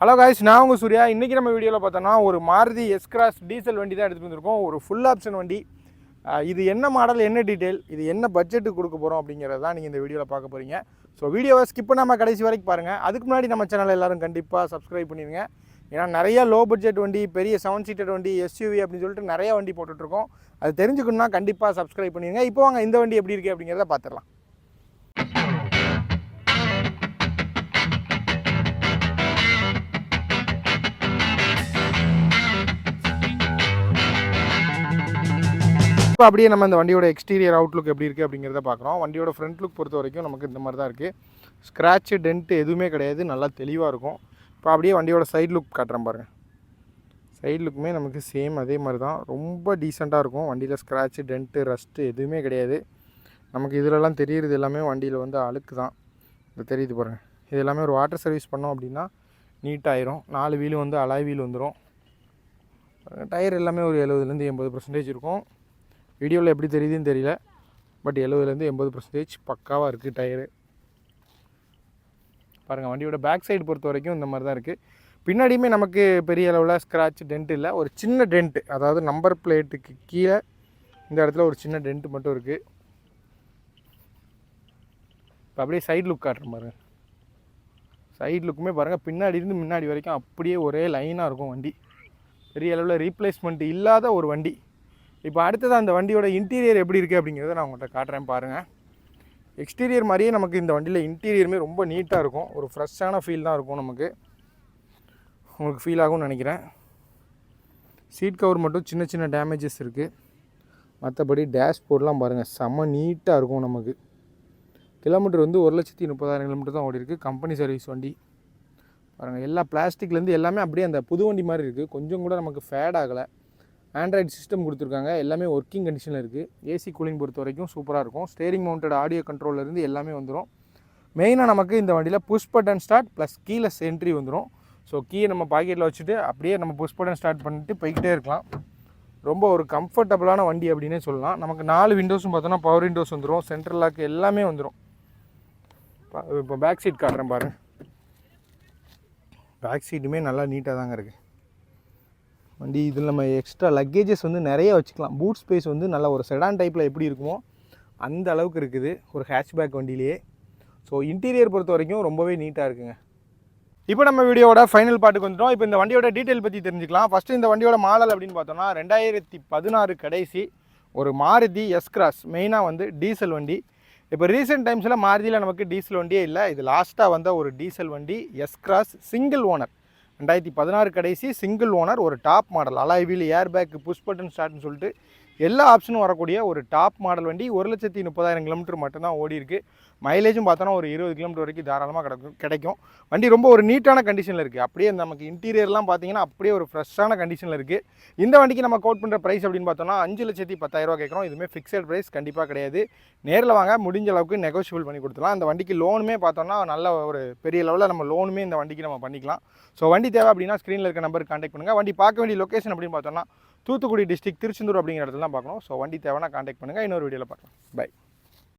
Hello guys நான் உங்கள் சூர்யா. இன்றைக்கி நம்ம வீடியோவில் பார்த்தோன்னா ஒரு மாருதி எஸ் கிராஸ் டீசல் வண்டி தான் எடுத்துகிட்டு வந்திருக்கோம். ஒரு ஃபுல் ஆப்ஷன் வண்டி. இது என்ன மாடல் என்ன டீட்டெயில் இது என்ன பட்ஜெட்டுக்கு கொடுக்க போகிறோம் அப்படிங்கிறது தான் நீங்கள் இந்த வீடியோவில் பார்க்க போகிறீங்க ஸோ வீடியோவை ஸ்கிப் பண்ணாமல் கடைசி வரைக்கும் பாருங்கள் அதுக்கு முன்னாடி நம்ம சேனலில் எல்லோரும் கண்டிப்பாக சப்ஸ்கிரைப் பண்ணிடுங்க. ஏன்னா நிறைய லோ பட்ஜெட் வண்டி பெரிய செவன் சீட்டர் வண்டி எஸ்யூவி அப்படின்னு சொல்லிட்டு நிறைய வண்டி போட்டுட்ருக்கோம் அது தெரிஞ்சுக்கணுன்னா கண்டிப்பாக சப்ஸ்கிரைப் பண்ணிடுங்க. இப்போ வாங்க இந்த வண்டி எப்படி இருக்குது அப்படிங்கிறத பார்த்துடலாம். இப்போ அப்படியே நம்ம இந்த வண்டியோட எக்ஸ்டீரியர் அவுட்லுக் எப்படி இருக்குது அப்படிங்கிறத பார்க்குறோம். வண்டியோட ஃப்ரண்ட் லுக் பொறுத்த வரைக்கும் நமக்கு இந்த மாதிரி தான் இருக்குது ஸ்க்ராட்சு டென்ட்டு எதுவுமே கிடையாது. நல்லா தெளிவாக இருக்கும். இப்போ அப்படியே வண்டியோட சைடு லுக் காட்டுறேன் பாருங்கள் சைட் லுக்குமே நமக்கு சேம் அதே மாதிரி தான். ரொம்ப டீசெண்டாக இருக்கும். வண்டியில் ஸ்க்ராட்சு டென்ட்டு ரஸ்ட்டு எதுவுமே கிடையாது. நமக்கு இதிலலாம் தெரியுறது எல்லாமே வண்டியில் வந்து அழுக்கு தான். இது தெரியுது பாருங்கள் இது எல்லாமே ஒரு வாட்டர் சர்வீஸ் பண்ணோம் அப்படின்னா நீட்டாயிரும் நாலு வீலும் வந்து அலாய் வீல் வந்துடும் டயர் எல்லாமே ஒரு எழுபதுலேருந்து எண்பது பர்சன்டேஜ் இருக்கும். வீடியோவில் எப்படி தெரியுதுன்னு தெரியல. பட் எழுபதுலேருந்து எண்பது பர்சன்டேஜ் பக்காவாக இருக்குது டயரு. பாருங்கள் வண்டியோட பேக் சைடு பொறுத்த வரைக்கும் இந்த மாதிரி தான் இருக்குது பின்னாடியுமே நமக்கு பெரிய அளவில் ஸ்க்ராட்ச் டென்ட் இல்லை. ஒரு சின்ன டென்ட்டு அதாவது நம்பர் பிளேட்டுக்கு கீழே இந்த இடத்துல ஒரு சின்ன டென்ட் மட்டும் இருக்குது இப்போ அப்படியே சைடு லுக் காட்டுறேன் பாருங்க. சைடு லுக்குமே பாருங்கள் பின்னாடி இருந்து முன்னாடி வரைக்கும் அப்படியே ஒரே லைனாக இருக்கும் வண்டி. பெரிய அளவில் ரீப்ளேஸ்மெண்ட் இல்லாத ஒரு வண்டி. இப்போ அடுத்தது அந்த வண்டியோட இன்டீரியர் எப்படி இருக்குது அப்படிங்கிறத நான் உங்கள்கிட்ட காட்டுறேன் பாருங்கள் எக்ஸ்டீரியர் மாதிரியே நமக்கு இந்த வண்டியில் இன்டீரியருமே ரொம்ப நீட்டாக இருக்கும். ஒரு ஃப்ரெஷ்ஷான ஃபீல் தான் இருக்கும் நமக்கு. உங்களுக்கு ஃபீல் ஆகும்னு நினைக்கிறேன். சீட் கவர் மட்டும் சின்ன சின்ன டேமேஜஸ் இருக்குது மற்றபடி டேஷ்போர்ட்லாம் பாருங்கள் செம்ம நீட்டாக இருக்கும் நமக்கு. கிலோமீட்டர் வந்து ஒரு லட்சத்தி முப்பதாயிரம் கிலோமீட்டர் தான் ஓடி இருக்குது கம்பெனி சர்வீஸ் வண்டி. பாருங்கள் எல்லா பிளாஸ்டிக்லேருந்து எல்லாமே அப்படியே அந்த புது வண்டி மாதிரி இருக்குது கொஞ்சம் கூட நமக்கு ஃபேட் ஆகலை. ஆண்ட்ராய்டு சிஸ்டம் கொடுத்துருக்காங்க. எல்லாமே ஒர்க்கிங் கண்டிஷனில் இருக்குது ஏசி கூலிங் பொறுத்த வரைக்கும் சூப்பராக இருக்கும். ஸ்டேரிங் மவுண்டட் ஆடியோ கண்ட்ரோல்லேருந்து எல்லாமே வந்துடும் மெயினாக நமக்கு இந்த வண்டியில் புஷ் பட்டன் ஸ்டார்ட் ப்ளஸ் கீழே என்ட்ரி வந்துடும் ஸோ கீயை நம்ம பாக்கெட்டில் வச்சுட்டு அப்படியே நம்ம புஷ் பட்டன் ஸ்டார்ட் பண்ணிட்டு போய்கிட்டே இருக்கலாம். ரொம்ப ஒரு கம்ஃபர்டபுளான வண்டி அப்படின்னே சொல்லலாம். நமக்கு நாலு விண்டோஸும் பார்த்தோன்னா பவர் விண்டோஸ் வந்துடும் சென்ட்ரல் லாக் எல்லாமே வந்துடும் இப்போ பேக் சீட் காட்டுறேன் பாருங்கள் பேக் சீட்டுமே நல்லா நீட்டாக தாங்க இருக்குது வண்டி இதில் நம்ம எக்ஸ்ட்ரா லக்கேஜஸ் வந்து நிறைய வச்சுக்கலாம். பூட் ஸ்பேஸ் வந்து நல்ல ஒரு செடான் டைப்பில் எப்படி இருக்குமோ அந்த அளவுக்கு இருக்குது ஒரு ஹேட்ச்பேக் வண்டியிலேயே. ஸோ இன்டீரியர் பொறுத்த வரைக்கும் ரொம்பவே நீட்டாக இருக்குங்க. இப்போ நம்ம வீடியோட ஃபைனல் பாட்டுக்கு வந்துட்டோம். இப்போ இந்த வண்டியோட டீட்டெயில் பற்றி தெரிஞ்சுக்கலாம். ஃபஸ்ட்டு இந்த வண்டியோட மாடல் அப்படின்னு பார்த்தோம்னா ரெண்டாயிரத்தி பதினாறு கடைசி ஒரு மாருதி எஸ் கிராஸ் மெயினாக வந்து டீசல் வண்டி. இப்போ ரீசெண்ட் டைம்ஸில் மாருதியில் நமக்கு டீசல் வண்டியே இல்லை. இது லாஸ்ட்டாக வந்த ஒரு டீசல் வண்டி எஸ் கிராஸ் சிங்கிள் ஓனர் ரெண்டாயிரத்தி பதினாறு கடைசி சிங்கிள் ஓனர் ஒரு top model alloy wheel air bag push button ஸ்டார்ட்னு சொல்லிட்டு எல்லா ஆப்ஷனும் வரக்கூடிய ஒரு டாப் மாடல் வண்டி ஒரு லட்சத்தி முப்பதாயிரம் கிலோமீட்டர் மட்டும்தான் ஓடி இருக்குது மைலேஜும் பார்த்தோன்னா ஒரு இருபது கிலோமீட்டர் வரைக்கும் தாராளமாக கிடைக்கும் கிடைக்கும். வண்டி ரொம்ப ஒரு நீட்டான கண்டிஷனில் இருக்குது அப்படியே நமக்கு இன்டீரியர்லாம் பார்த்தீங்கன்னா அப்படியே ஒரு ஃப்ரெஷ்ஷான கண்டிஷனில் இருக்குது இந்த வண்டிக்கு நம்ம கோட் பண்ணுற ப்ரைஸ் அப்படின்னு பார்த்தோம்னா அஞ்சு லட்சத்தி பத்தாயிரரூவா கேட்குறோம். இதுவுமே ஃபிக்ஸட் ப்ரைஸ் கண்டிப்பாக கிடையாது. நேரில் வாங்க முடிஞ்ச அளவுக்கு நெகோஷியபிள் பண்ணி கொடுத்துலாம் அந்த வண்டிக்கு லோனுமே பார்த்தோம்னா நல்ல ஒரு பெரிய லெவலில் நம்ம லோனுமே இந்த வண்டிக்கு நம்ம பண்ணிக்கலாம். ஸோ வண்டி தேவை அப்படின்னா ஸ்க்ரீனில் இருக்க நம்பருக்கு கான்டாக்ட் பண்ணுங்கள் வண்டி பார்க்க வேண்டிய லொக்கேஷன் அப்படின்னு பார்த்தோம்னா தூத்துக்குடி டிஸ்ட்ரிக்ட் திருச்செந்தூர் அப்படிங்கிற இடத்துல தான் பார்க்கணும். ஸோ வண்டி தேவைன்னா காண்டாக்ட் பண்ணுங்கள் இன்னொரு வீடியோவில் பார்க்கலாம். பை